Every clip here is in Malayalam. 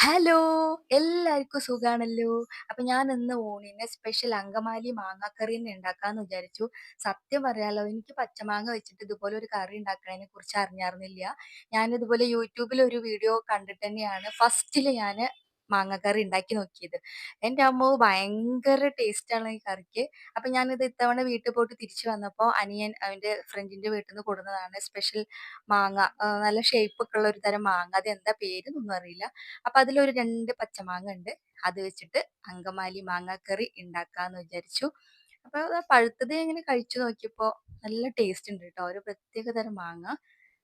ഹലോ! എല്ലാവർക്കും സുഖാണല്ലോ? അപ്പൊ ഞാൻ ഇന്ന് ഊണിന് സ്പെഷ്യൽ അങ്കമാലി മാങ്ങാക്കറി തന്നെ ഉണ്ടാക്കാന്ന് വിചാരിച്ചു. സത്യം പറയാലോ എനിക്ക് പച്ചമാങ്ങ വെച്ചിട്ട് ഇതുപോലെ ഒരു കറി ഉണ്ടാക്കണതിനെ കുറിച്ച് അറിഞ്ഞായിരുന്നില്ല. ഞാൻ ഇതുപോലെ യൂട്യൂബിൽ ഒരു വീഡിയോ കണ്ടിട്ട് തന്നെയാണ് ഫസ്റ്റിൽ ഞാൻ മാങ്ങാക്കറി ഉണ്ടാക്കി നോക്കിയത്. എന്റെ അമ്മ ഭയങ്കര ടേസ്റ്റാണ് ഈ കറിക്ക്. അപ്പൊ ഞാനിത് ഇത്തവണ വീട്ടിൽ പോയിട്ട് തിരിച്ചു വന്നപ്പോൾ അനിയൻ അവന്റെ ഫ്രണ്ടിന്റെ വീട്ടിൽ നിന്ന് കൊടുന്നതാണ് സ്പെഷ്യൽ മാങ്ങ. നല്ല ഷേപ്പ് ഒക്കെ ഉള്ള ഒരു തരം മാങ്ങ. അത് എന്താ പേര് ഒന്നും അറിയില്ല. അപ്പൊ അതിലൊരു രണ്ട് പച്ചമാങ്ങ ഉണ്ട്. അത് വെച്ചിട്ട് അങ്കമാലി മാങ്ങാക്കറി ഉണ്ടാക്കാന്ന് വിചാരിച്ചു. അപ്പൊ അത് പഴുത്തത് ഇങ്ങനെ കഴിച്ചു നോക്കിയപ്പോ നല്ല ടേസ്റ്റ് ഉണ്ട് കേട്ടോ ഒരു പ്രത്യേക തരം മാങ്ങ.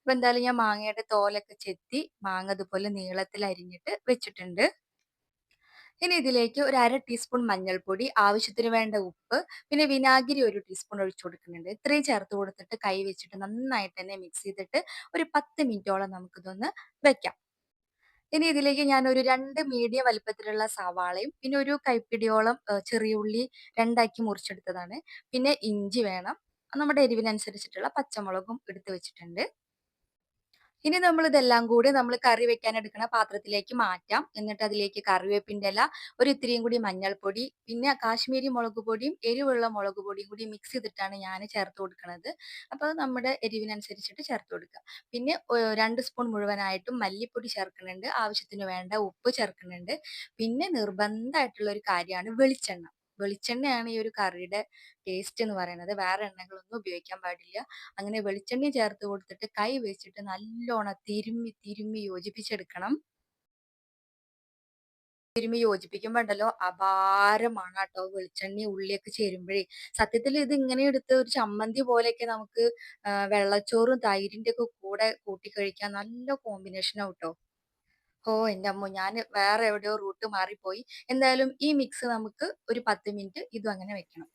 അപ്പൊ എന്തായാലും ഞാൻ മാങ്ങയുടെ തോലൊക്കെ ചെത്തി മാങ്ങ അതുപോലെ നീളത്തിൽ അരിഞ്ഞിട്ട് വെച്ചിട്ടുണ്ട്. ഇനി ഇതിലേക്ക് ഒരു അര ടീസ്പൂൺ മഞ്ഞൾപ്പൊടി, ആവശ്യത്തിന് വേണ്ട ഉപ്പ്, പിന്നെ വിനാഗിരി ഒരു ടീസ്പൂൺ ഒഴിച്ചു കൊടുക്കുന്നുണ്ട്. ഇത്രയും ചേർത്ത് കൊടുത്തിട്ട് കൈ വെച്ചിട്ട് നന്നായിട്ട് തന്നെ മിക്സ് ചെയ്തിട്ട് ഒരു 10 മിനിറ്റോളം നമുക്കിതൊന്ന് വെക്കാം. ഇനി ഇതിലേക്ക് ഞാൻ ഒരു രണ്ട് മീഡിയം വലിപ്പത്തിലുള്ള സവാളയും, പിന്നെ ഒരു കൈപ്പിടിയോളം ചെറിയ ഉള്ളി രണ്ടാക്കി മുറിച്ചെടുത്തതാണ്. പിന്നെ ഇഞ്ചി വേണം. നമ്മുടെ എരിവിനനുസരിച്ചിട്ടുള്ള പച്ചമുളകും എടുത്തു വെച്ചിട്ടുണ്ട്. ഇനി നമ്മൾ ഇതെല്ലാം കൂടി നമ്മൾ കറി വെക്കാൻ എടുക്കുന്ന പാത്രത്തിലേക്ക് മാറ്റാം. എന്നിട്ട് അതിലേക്ക് കറിവേപ്പിന്റെ ഇല, ഒരു ഇത്തിരിയും കൂടി മഞ്ഞൾപ്പൊടി, പിന്നെ കാശ്മീരി മുളക് പൊടിയും, എരിവുള്ള മുളക് പൊടിയും കൂടി മിക്സ് ചെയ്തിട്ടാണ് ഞാൻ ചേർത്ത് കൊടുക്കുന്നത്. അപ്പോൾ നമ്മുടെ എരിവിനനുസരിച്ചിട്ട് ചേർത്ത് കൊടുക്കുക. പിന്നെ രണ്ട് 2 സ്പൂൺ മുഴുവനായിട്ടും മല്ലിപ്പൊടി ചേർക്കുന്നുണ്ട്. ആവശ്യത്തിന് വേണ്ട ഉപ്പ് ചേർക്കുന്നുണ്ട്. പിന്നെ നിർബന്ധമായിട്ടുള്ള ഒരു കാര്യമാണ് വെളിച്ചെണ്ണ. വെളിച്ചെണ്ണയാണ് ഈ ഒരു കറിയുടെ ടേസ്റ്റ് എന്ന് പറയുന്നത്. വേറെ എണ്ണകളൊന്നും ഉപയോഗിക്കാൻ പാടില്ല. അങ്ങനെ വെളിച്ചെണ്ണ ചേർത്ത് കൊടുത്തിട്ട് കൈ വെച്ചിട്ട് നല്ലോണം തിരുമ്മി തിരുമ്മി യോജിപ്പിച്ചെടുക്കണം. തിരുമ്മി യോജിപ്പിക്കുമ്പോ ഉണ്ടല്ലോ അപാരമാണ് കേട്ടോ വെളിച്ചെണ്ണ ഉള്ളിയൊക്കെ ചേരുമ്പോഴേ സത്യത്തിൽ ഇത് ഇങ്ങനെ എടുത്ത് ഒരു ചമ്മന്തി പോലെയൊക്കെ നമുക്ക് വെള്ളച്ചോറും തൈരിന്റെ ഒക്കെ കൂടെ കൂട്ടി കഴിക്കാൻ നല്ല കോമ്പിനേഷനാവും ട്ടോ. എന്റെ അമ്മ ഞാൻ വേറെ എവിടെയോ റൂട്ട് മാറിപ്പോയി. എന്തായാലും ഈ മിക്സ് നമുക്ക് ഒരു 10 മിനിറ്റ് ഇതും അങ്ങനെ വെക്കണം.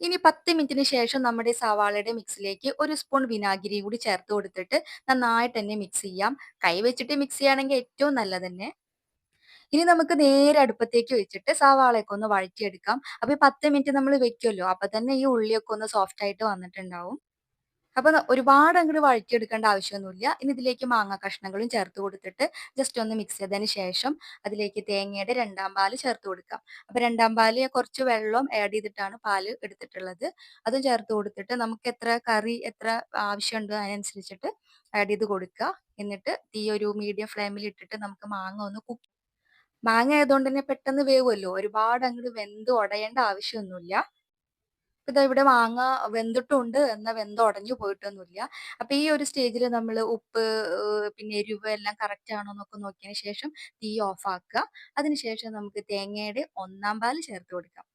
ഇനി 10 മിനിറ്റിന് ശേഷം നമ്മുടെ സവാളയുടെ മിക്സിലേക്ക് ഒരു സ്പൂൺ വിനാഗിരി കൂടി ചേർത്ത് കൊടുത്തിട്ട് നന്നായിട്ട് തന്നെ മിക്സ് ചെയ്യാം. കൈ വെച്ചിട്ട് മിക്സ് ചെയ്യുകയാണെങ്കിൽ ഏറ്റവും നല്ലതന്നെ. ഇനി നമുക്ക് നേരെ അടുപ്പത്തേക്ക് വെച്ചിട്ട് സവാളയൊക്കെ ഒന്ന് വഴറ്റിയെടുക്കാം. അപ്പൊ ഈ 10 മിനിറ്റ് നമ്മൾ വെക്കുമല്ലോ അപ്പൊ തന്നെ ഈ ഉള്ളിയൊക്കെ ഒന്ന് സോഫ്റ്റ് ആയിട്ട് വന്നിട്ടുണ്ടാവും. അപ്പൊ ഒരുപാട് അങ്ങോട്ട് വഴറ്റിയെടുക്കേണ്ട ആവശ്യമൊന്നുമില്ല. ഇനി ഇതിലേക്ക് മാങ്ങ കഷ്ണങ്ങളും ചേർത്ത് കൊടുത്തിട്ട് ജസ്റ്റ് ഒന്ന് മിക്സ് ചെയ്തതിന് ശേഷം അതിലേക്ക് തേങ്ങയുടെ രണ്ടാം പാൽ ചേർത്ത് കൊടുക്കാം. അപ്പൊ രണ്ടാം പാൽ കുറച്ച് വെള്ളം ആഡ് ചെയ്തിട്ടാണ് പാൽ എടുത്തിട്ടുള്ളത്. അതും ചേർത്ത് കൊടുത്തിട്ട് നമുക്ക് എത്ര കറി എത്ര ആവശ്യമുണ്ട് അതിനനുസരിച്ചിട്ട് ആഡ് ചെയ്ത് കൊടുക്കുക. എന്നിട്ട് തീ ഒരു മീഡിയം ഫ്ലെയിമിൽ ഇട്ടിട്ട് നമുക്ക് മാങ്ങ ഒന്ന് കുക്ക് മാങ്ങ ആയതുകൊണ്ട് തന്നെ പെട്ടെന്ന് വേവുമല്ലോ. ഒരുപാട് അങ്ങോട്ട് വെന്ത് ഉടയേണ്ട ആവശ്യമൊന്നുമില്ല. ഇതാ ഇവിടെ മാങ്ങ വെന്തിട്ടുണ്ട്. എന്നാ വെന്ത ഉടഞ്ഞു പോയിട്ടൊന്നുമില്ല. അപ്പൊ ഈ ഒരു സ്റ്റേജിൽ നമ്മൾ ഉപ്പ് പിന്നെ എരിവ് എല്ലാം കറക്റ്റ് ആണോ എന്നൊക്കെ നോക്കിയതിന് ശേഷം തീ ഓഫ് ആക്കുക. അതിനുശേഷം നമുക്ക് തേങ്ങയുടെ ഒന്നാം പാൽ ചേർത്ത് കൊടുക്കാം.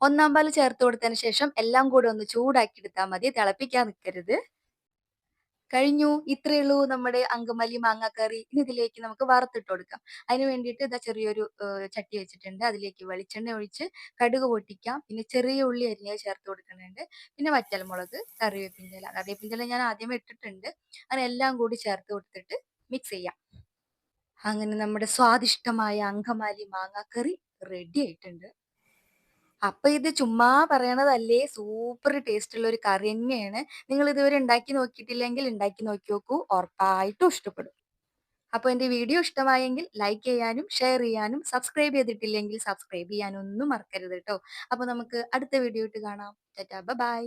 ഒന്നാം പാൽ ചേർത്ത് കൊടുത്തതിന് ശേഷം എല്ലാം കൂടെ ഒന്ന് ചൂടാക്കി എടുത്താൽ മതി. തിളപ്പിക്കാൻ നിൽക്കരുത്. കഴിഞ്ഞു. ഇത്രയേ ഉള്ളൂ നമ്മുടെ അങ്കമാലി മാങ്ങാക്കറി. ഇനി ഇതിലേക്ക് നമുക്ക് വറുത്തിട്ട് കൊടുക്കാം. അതിന് വേണ്ടിയിട്ട് ഇതാ ചെറിയൊരു ചട്ടി വെച്ചിട്ടുണ്ട്. അതിലേക്ക് വെളിച്ചെണ്ണ ഒഴിച്ച് കടുക് പൊട്ടിക്കാം. പിന്നെ ചെറിയ ഉള്ളി അരിഞ്ഞത് ചേർത്ത് കൊടുക്കുന്നുണ്ട്. പിന്നെ വറ്റൽമുളക്, കറിവേപ്പിഞ്ചല ഇല ഞാൻ ആദ്യമേ ഇട്ടിട്ടുണ്ട്. അങ്ങനെ എല്ലാം കൂടി ചേർത്ത് കൊടുത്തിട്ട് മിക്സ് ചെയ്യാം. അങ്ങനെ നമ്മുടെ സ്വാദിഷ്ടമായ അങ്കമാലി മാങ്ങാക്കറി റെഡി ആയിട്ടുണ്ട്. അപ്പൊ ഇത് ചുമ്മാ പറയണതല്ലേ. സൂപ്പർ ടേസ്റ്റ് ഉള്ള ഒരു കറി തന്നെയാണ്. നിങ്ങൾ ഇതുവരെ ഉണ്ടാക്കി നോക്കിയിട്ടില്ലെങ്കിൽ ഉണ്ടാക്കി നോക്കി നോക്കൂ. ഉറപ്പായിട്ടും ഇഷ്ടപ്പെടും. അപ്പൊ എന്റെ വീഡിയോ ഇഷ്ടമായെങ്കിൽ ലൈക്ക് ചെയ്യാനും ഷെയർ ചെയ്യാനും സബ്സ്ക്രൈബ് ചെയ്തിട്ടില്ലെങ്കിൽ സബ്സ്ക്രൈബ് ചെയ്യാനൊന്നും മറക്കരുത് കേട്ടോ അപ്പൊ നമുക്ക് അടുത്ത വീഡിയോ ഇട്ട് കാണാം. Tata bye.